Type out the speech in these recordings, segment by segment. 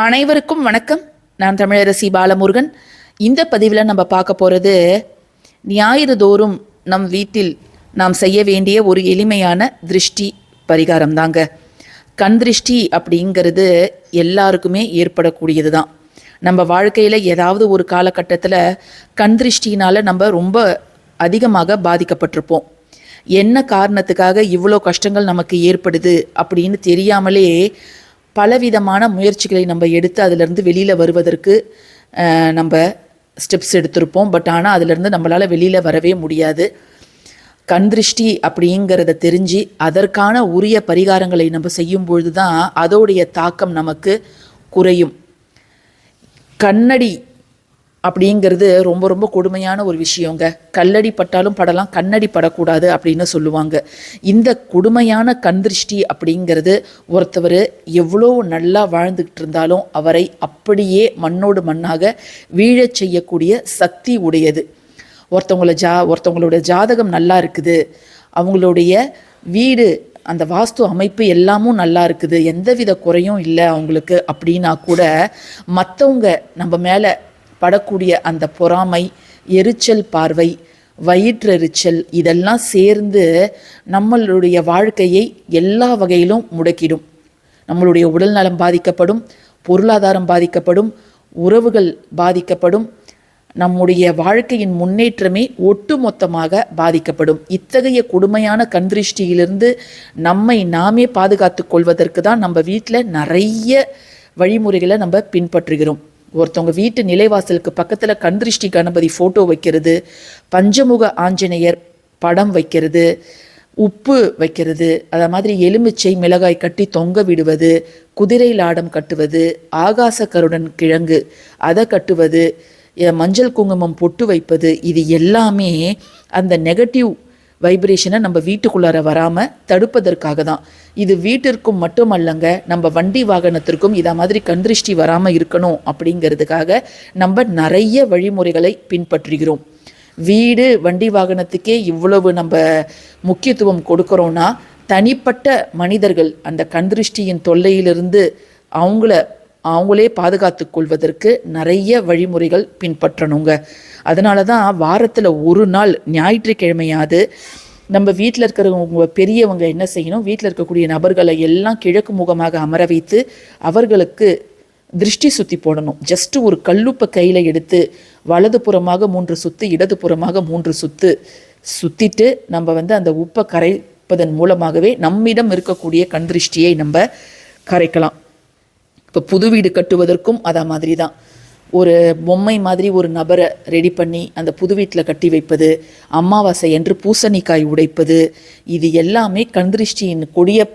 அனைவருக்கும் வணக்கம். நான் தமிழரசி பாலமுருகன். இந்த பதிவில் நம்ம பார்க்க போகிறது ஞாயிறு தோறும் நம் வீட்டில் நாம் செய்ய வேண்டிய ஒரு எளிமையான திருஷ்டி பரிகாரம் தாங்க. கண் திருஷ்டி அப்படிங்கிறது எல்லாருக்குமே ஏற்படக்கூடியது தான். நம்ம வாழ்க்கையில் ஏதாவது ஒரு காலகட்டத்தில் கண் திருஷ்டினால் நம்ம ரொம்ப அதிகமாக பாதிக்கப்பட்டிருப்போம். என்ன காரணத்துக்காக இவ்வளோ கஷ்டங்கள் நமக்கு ஏற்படுது அப்படின்னு தெரியாமலே பலவிதமான முயற்சிகளை நம்ம எடுத்து அதிலிருந்து வெளியில் வருவதற்கு நம்ம ஸ்டெப்ஸ் எடுத்திருப்போம். பட் ஆனால் அதிலிருந்து நம்மளால் வெளியில் வரவே முடியாது. கண் திருஷ்டி அப்படிங்கிறத தெரிஞ்சு அதற்கான உரிய பரிகாரங்களை நம்ம செய்யும் பொழுது தான் அதோடைய தாக்கம் நமக்கு குறையும். கண்ணடி அப்படிங்கிறது ரொம்ப ரொம்ப கொடுமையான ஒரு விஷயங்க. கல்லடி பட்டாலும் படலாம் கண்ணடி படக்கூடாது அப்படின்னு சொல்லுவாங்க. இந்த கொடுமையான கண் திருஷ்டி அப்படிங்கிறது ஒருத்தவர் எவ்வளோ நல்லா வாழ்ந்துக்கிட்டு இருந்தாலும் அவரை அப்படியே மண்ணோடு மண்ணாக வீழச் செய்யக்கூடிய சக்தி உடையது. ஒருத்தவங்கள ஜா ஒருத்தவங்களோட ஜாதகம் நல்லா இருக்குது. அவங்களுடைய வீடு அந்த வாஸ்து அமைப்பு எல்லாமும் நல்லா இருக்குது. எந்தவித குறையும் இல்லை அவங்களுக்கு அப்படின்னா கூட மற்றவங்க நம்ம மேலே படக்கூடிய அந்த பொறாமை எரிச்சல் பார்வை வயிற்றெரிச்சல் இதெல்லாம் சேர்ந்து நம்மளுடைய வாழ்க்கையை எல்லா வகையிலும் முடக்கிடும். நம்மளுடைய உடல் நலம் பாதிக்கப்படும் பொருளாதாரம் பாதிக்கப்படும் உறவுகள் பாதிக்கப்படும் நம்முடைய வாழ்க்கையின் முன்னேற்றமே ஒட்டுமொத்தமாக பாதிக்கப்படும். இத்தகைய கொடுமையான கண்திருஷ்டியிலிருந்து நம்மை நாமே பாதுகாத்து கொள்வதற்கு தான் நம்ம வீட்டில் நிறைய வழிமுறைகளை நம்ம பின்பற்றுகிறோம். ஒருத்தவங்க வீட்டு நிலைவாசலுக்கு பக்கத்தில் கண்திருஷ்டி கணபதி ஃபோட்டோ வைக்கிறது பஞ்சமுக ஆஞ்சநேயர் படம் வைக்கிறது உப்பு வைக்கிறது அதை மாதிரி எலுமிச்சை மிளகாய் கட்டி தொங்க விடுவது குதிரை லாடம் கட்டுவது ஆகாச கருடன் கிழங்கு அதை கட்டுவது மஞ்சள் குங்குமம் பொட்டு வைப்பது இது எல்லாமே அந்த நெகட்டிவ் வைப்ரேஷனை நம்ம வீட்டுக்குள்ளார வராமல் தடுப்பதற்காக தான் இது வீட்டிற்கும் மட்டுமல்லங்க நம்ம வண்டி வாகனத்திற்கும் இதை மாதிரி கண்திருஷ்டி வராமல் இருக்கணும் அப்படிங்கிறதுக்காக நம்ம நிறைய வழிமுறைகளை பின்பற்றுகிறோம். வீடு வண்டி வாகனத்துக்கே இவ்வளவு நம்ம முக்கியத்துவம் கொடுக்குறோன்னா தனிப்பட்ட மனிதர்கள் அந்த கண்திருஷ்டியின் தொல்லையிலிருந்து அவங்கள அவங்களே பாதுகாத்து கொள்வதற்கு நிறைய வழிமுறைகள் பின்பற்றணுங்க. அதனால தான் வாரத்தில் ஒரு நாள் ஞாயிற்றுக்கிழமையாவது நம்ம வீட்டில் இருக்கிறவங்க பெரியவங்க என்ன செய்யணும்? வீட்டில் இருக்கக்கூடிய நபர்களை எல்லாம் கிழக்கு முகமாக அமர வைத்து அவர்களுக்கு திருஷ்டி சுற்றி போடணும். ஜஸ்ட் ஒரு கல்லுப்பை கையில் எடுத்து வலது புறமாக மூன்று சுத்து இடது புறமாக மூன்று சுத்து சுற்றிட்டு நம்ம வந்து அந்த உப்பை கரைப்பதன் மூலமாகவே நம்மிடம் இருக்கக்கூடிய கண் திருஷ்டியை நம்ம கரைக்கலாம். இப்போ புது வீடு கட்டுவதற்கும் அதே மாதிரி தான் ஒரு பொம்மை மாதிரி ஒரு நபரை ரெடி பண்ணி அந்த புது வீட்டில் கட்டி வைப்பது அமாவாசை என்று பூசணிக்காய் உடைப்பது இது எல்லாமே கண்திருஷ்டியின் கொடிய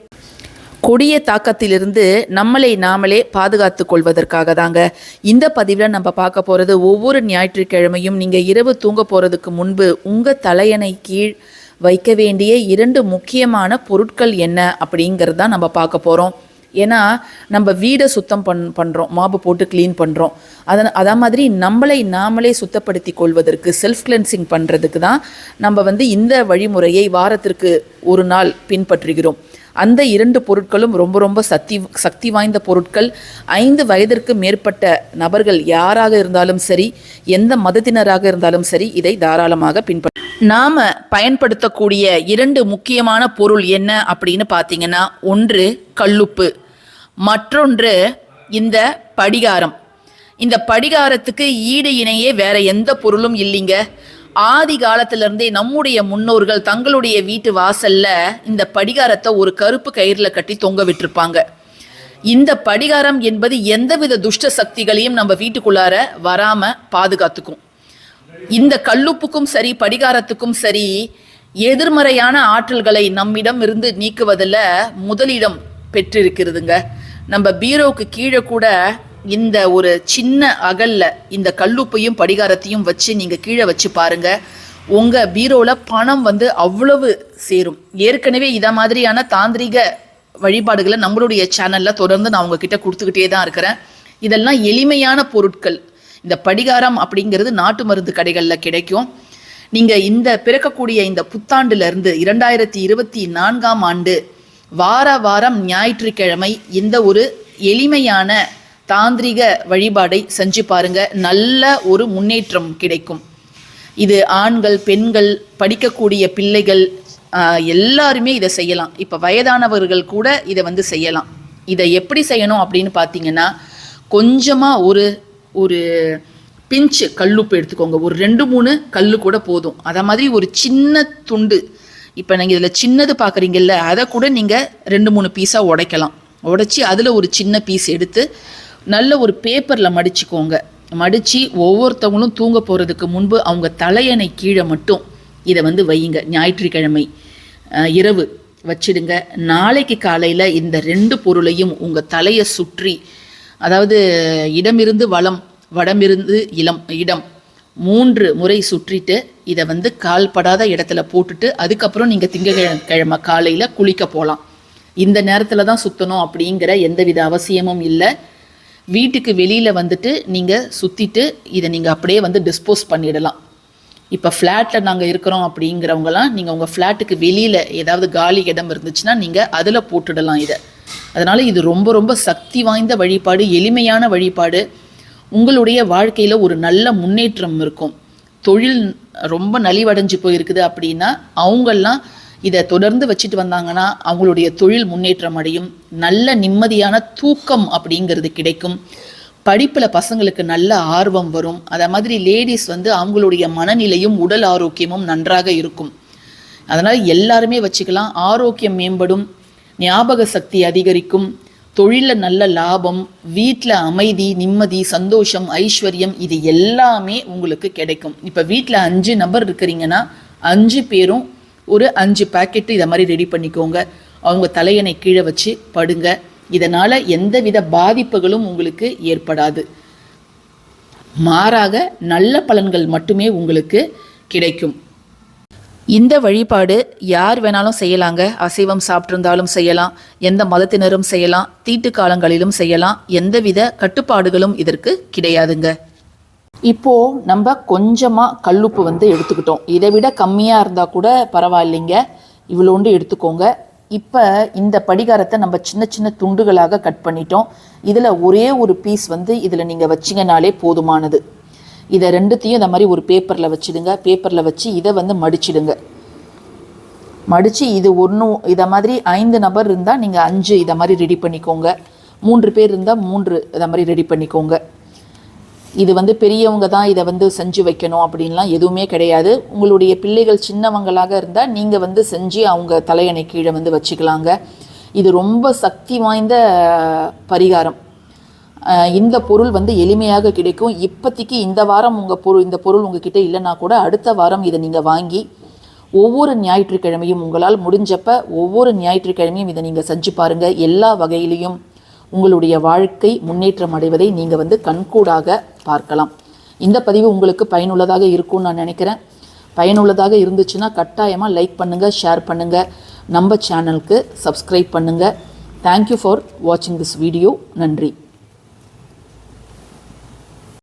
கொடிய தாக்கத்திலிருந்து நம்மளை நாமளே பாதுகாத்து கொள்வதற்காக தாங்க இந்த பதிவில் நம்ம பார்க்க போகிறது ஒவ்வொரு ஞாயிற்றுக்கிழமையும் நீங்கள் இரவு தூங்க போகிறதுக்கு முன்பு உங்கள் தலையணை கீழ் வைக்க வேண்டிய இரண்டு முக்கியமான பொருட்கள் என்ன அப்படிங்கிறது தான் நம்ம பார்க்க போகிறோம் ஏன்னா நம்ம வீடை சுத்தம் பண் பண்ணுறோம் மாப்பு போட்டு க்ளீன் பண்ணுறோம் அதன் அதே மாதிரி நம்மளை நாமளே சுத்தப்படுத்தி கொள்வதற்கு செல்ஃப் கிளென்சிங் பண்ணுறதுக்கு தான் நம்ம வந்து இந்த வழிமுறையை வாரத்திற்கு ஒரு நாள் பின்பற்றுகிறோம். அந்த இரண்டு பொருட்களும் ரொம்ப ரொம்ப சக்தி சக்தி வாய்ந்த பொருட்கள். ஐந்து வயதிற்கு மேற்பட்ட நபர்கள் யாராக இருந்தாலும் சரி எந்த மதத்தினராக இருந்தாலும் சரி இதை தாராளமாக பின்பற்ற நாம பயன்படுத்தக்கூடிய இரண்டு முக்கியமான பொருள் என்ன அப்படின்னு பார்த்தீங்கன்னா ஒன்று கல்லுப்பு மற்றொன்று இந்த படிகாரம். இந்த படிகாரத்துக்கு ஈடு இணையே வேற எந்த பொருளும் இல்லைங்க. ஆதி காலத்திலிருந்தே நம்முடைய முன்னோர்கள் தங்களுடைய வீட்டு வாசல்ல இந்த படிகாரத்தை ஒரு கருப்பு கயிறுல கட்டி தொங்க விட்டுருப்பாங்க. இந்த படிகாரம் என்பது எந்தவித துஷ்ட சக்திகளையும் நம்ம வீட்டுக்குள்ளார வராம பாதுகாத்துக்கும். இந்த கல்லுப்புக்கும் சரி படிகாரத்துக்கும் சரி எதிர்மறையான ஆற்றல்களை நம்மிடம் இருந்து நீக்குவதில் முதலிடம் பெற்றிருக்கிறதுங்க. நம்ம பீரோவுக்கு கீழே கூட இந்த ஒரு சின்ன அகல்ல இந்த கல்லுப்பையும் படிகாரத்தையும் வச்சு நீங்க கீழே வச்சு பாருங்க. உங்க பீரோல பணம் வந்து அவ்வளவு சேரும். ஏற்கனவே இத மாதிரியான தாந்திரிக வழிபாடுகளை நம்மளுடைய சேனல்ல தொடர்ந்து நான் உங்ககிட்ட கொடுத்துக்கிட்டே தான் இருக்கிறேன். இதெல்லாம் எளிமையான பொருட்கள். இந்த படிகாரம் அப்படிங்கிறது நாட்டு மருந்து கடைகளில் கிடைக்கும். நீங்கள் இந்த பிறக்கக்கூடிய இந்த புத்தாண்டுலேருந்து இரண்டாயிரத்தி இருபத்தி நான்காம் ஆண்டு வார வாரம் ஞாயிற்றுக்கிழமை இந்த ஒரு எளிமையான தாந்திரிக வழிபாடை செஞ்சு பாருங்க. நல்ல ஒரு முன்னேற்றம் கிடைக்கும். இது ஆண்கள் பெண்கள் படிக்கக்கூடிய பிள்ளைகள் எல்லாருமே இதை செய்யலாம். இப்போ வயதானவர்கள் கூட இதை வந்து செய்யலாம். இதை எப்படி செய்யணும் அப்படின்னு பார்த்தீங்கன்னா கொஞ்சமாக ஒரு ஒரு பிஞ்சு கல்லுப்பு எடுத்துக்கோங்க. ஒரு ரெண்டு மூணு கல் கூட போதும். அதை மாதிரி ஒரு சின்ன துண்டு. இப்போ நீங்கள் இதில் சின்னது பார்க்குறீங்கல்ல அதை கூட நீங்கள் ரெண்டு மூணு பீஸாக உடைக்கலாம். உடைச்சி அதில் ஒரு சின்ன பீஸ் எடுத்து நல்ல ஒரு பேப்பரில் மடிச்சுக்கோங்க. மடித்து ஒவ்வொருத்தவங்களும் தூங்க போகிறதுக்கு முன்பு அவங்க தலையணை கீழே மட்டும் இதை வந்து வையுங்க. ஞாயிற்றுக்கிழமை இரவு வச்சிடுங்க. நாளைக்கு காலையில் இந்த ரெண்டு பொருளையும் உங்கள் தலையை சுற்றி அதாவது இடமிருந்து வளம் வடமிருந்து இளம் இடம். மூன்று முறை சுற்றிட்டு இதை வந்து கால்படாத இடத்துல போட்டுட்டு அதுக்கப்புறம் நீங்கள் திங்கக்கிழமை காலையில் குளிக்க போகலாம் இந்த நேரத்தில் தான் சுற்றணும் அப்படிங்கிற எந்தவித அவசியமும் இல்லை. வீட்டுக்கு வெளியில் வந்துட்டு நீங்கள் சுற்றிட்டு இதை நீங்கள் அப்படியே வந்து டிஸ்போஸ் பண்ணிடலாம். இப்போ ஃப்ளாட்டில் நாங்கள் இருக்கிறோம் அப்படிங்கிறவங்கலாம் நீங்கள் உங்கள் ஃப்ளாட்டுக்கு வெளியில் ஏதாவது காலி இடம் இருந்துச்சுன்னா நீங்கள் அதில் போட்டுடலாம் இதை. அதனால் இது ரொம்ப ரொம்ப சக்தி வாய்ந்த வழிபாடு எளிமையான வழிபாடு. உங்களுடைய வாழ்க்கையில் ஒரு நல்ல முன்னேற்றம் இருக்கும். தொழில் ரொம்ப நலிவடைஞ்சு போயிருக்குது அப்படின்னா அவங்கெல்லாம் இதை தொடர்ந்து வச்சுட்டு வந்தாங்கன்னா அவங்களுடைய தொழில் முன்னேற்றம் அடையும். நல்ல நிம்மதியான தூக்கம் அப்படிங்கிறது கிடைக்கும். படிப்பில் பசங்களுக்கு நல்ல ஆர்வம் வரும். அதை மாதிரி லேடிஸ் வந்து அவங்களுடைய மனநிலையும் உடல் ஆரோக்கியமும் நன்றாக இருக்கும். அதனால் எல்லாருமே வச்சுக்கலாம். ஆரோக்கியம் மேம்படும். ஞாபக சக்தி அதிகரிக்கும். தொழிலில் நல்ல லாபம் வீட்டில் அமைதி நிம்மதி சந்தோஷம் ஐஸ்வர்யம் இது எல்லாமே உங்களுக்கு கிடைக்கும். இப்போ வீட்டில் அஞ்சு நபர் இருக்கிறீங்கன்னா அஞ்சு பேரும் ஒரு அஞ்சு பேக்கெட்டு இதை மாதிரி ரெடி பண்ணிக்கோங்க. அவங்க தலையணை கீழே வச்சு படுங்க. இதனால் எந்தவித பாதிப்புகளும் உங்களுக்கு ஏற்படாது. மாறாக நல்ல பலன்கள் மட்டுமே உங்களுக்கு கிடைக்கும். இந்த வழிபாடு யார் வேணாலும் செய்யலாங்க. அசைவம் சாப்பிட்டிருந்தாலும் செய்யலாம். எந்த மதத்தினரும் செய்யலாம். தீட்டு காலங்களிலும் செய்யலாம். எந்தவித கட்டுப்பாடுகளும் இதற்கு கிடையாதுங்க. இப்போ நம்ம கொஞ்சமாக கல்லுப்பு வந்து எடுத்துக்கிட்டோம். இதை விட கம்மியாக இருந்தால் கூட பரவாயில்லைங்க. இவ்வளோண்டு எடுத்துக்கோங்க. இப்போ இந்த படிகாரத்தை நம்ம சின்ன சின்ன துண்டுகளாக கட் பண்ணிட்டோம். இதில் ஒரே ஒரு பீஸ் வந்து இதில் நீங்கள் வச்சிங்கனாலே போதுமானது. இதை ரெண்டுத்தையும் இந்த மாதிரி ஒரு பேப்பரில் வச்சிடுங்க. பேப்பரில் வச்சு இதை வந்து மடிச்சிடுங்க. மடித்து இது ஒன்றும் இதை மாதிரி ஐந்து நபர் இருந்தால் நீங்கள் அஞ்சு இதை மாதிரி ரெடி பண்ணிக்கோங்க. மூன்று பேர் இருந்தால் மூன்று இதை மாதிரி ரெடி பண்ணிக்கோங்க. இது வந்து பெரியவங்க தான் இதை வந்து செஞ்சு வைக்கணும் அப்படின்லாம் எதுவுமே கிடையாது. உங்களுடைய பிள்ளைகள் சின்னவங்களாக இருந்தால் நீங்கள் வந்து செஞ்சு அவங்க தலையணை கீழே வந்து வச்சுக்கலாங்க. இது ரொம்ப சக்தி வாய்ந்த பரிகாரம். இந்த பொருள் வந்து எளிமையாக கிடைக்கும். இப்போதைக்கு இந்த வாரம் உங்கள் பொருள் இந்த பொருள் உங்ககிட்ட இல்லைன்னா கூட அடுத்த வாரம் இதை நீங்கள் வாங்கி ஒவ்வொரு ஞாயிற்றுக்கிழமையும் உங்களால் முடிஞ்சப்ப ஒவ்வொரு ஞாயிற்றுக்கிழமையும் இதை நீங்கள் செஞ்சு பாருங்கள் எல்லா வகையிலையும் உங்களுடைய வாழ்க்கை முன்னேற்றம் அடைவதை நீங்கள் வந்து கண்கூடாக பார்க்கலாம். இந்த பதிவு உங்களுக்கு பயனுள்ளதாக இருக்கும்னு நான் நினைக்கிறேன். பயனுள்ளதாக இருந்துச்சுன்னா கட்டாயமாக லைக் பண்ணுங்கள் ஷேர் பண்ணுங்கள் நம்ம சேனலுக்கு சப்ஸ்கிரைப் பண்ணுங்கள் தேங்க்யூ ஃபார் வாட்சிங் திஸ் வீடியோ நன்றி.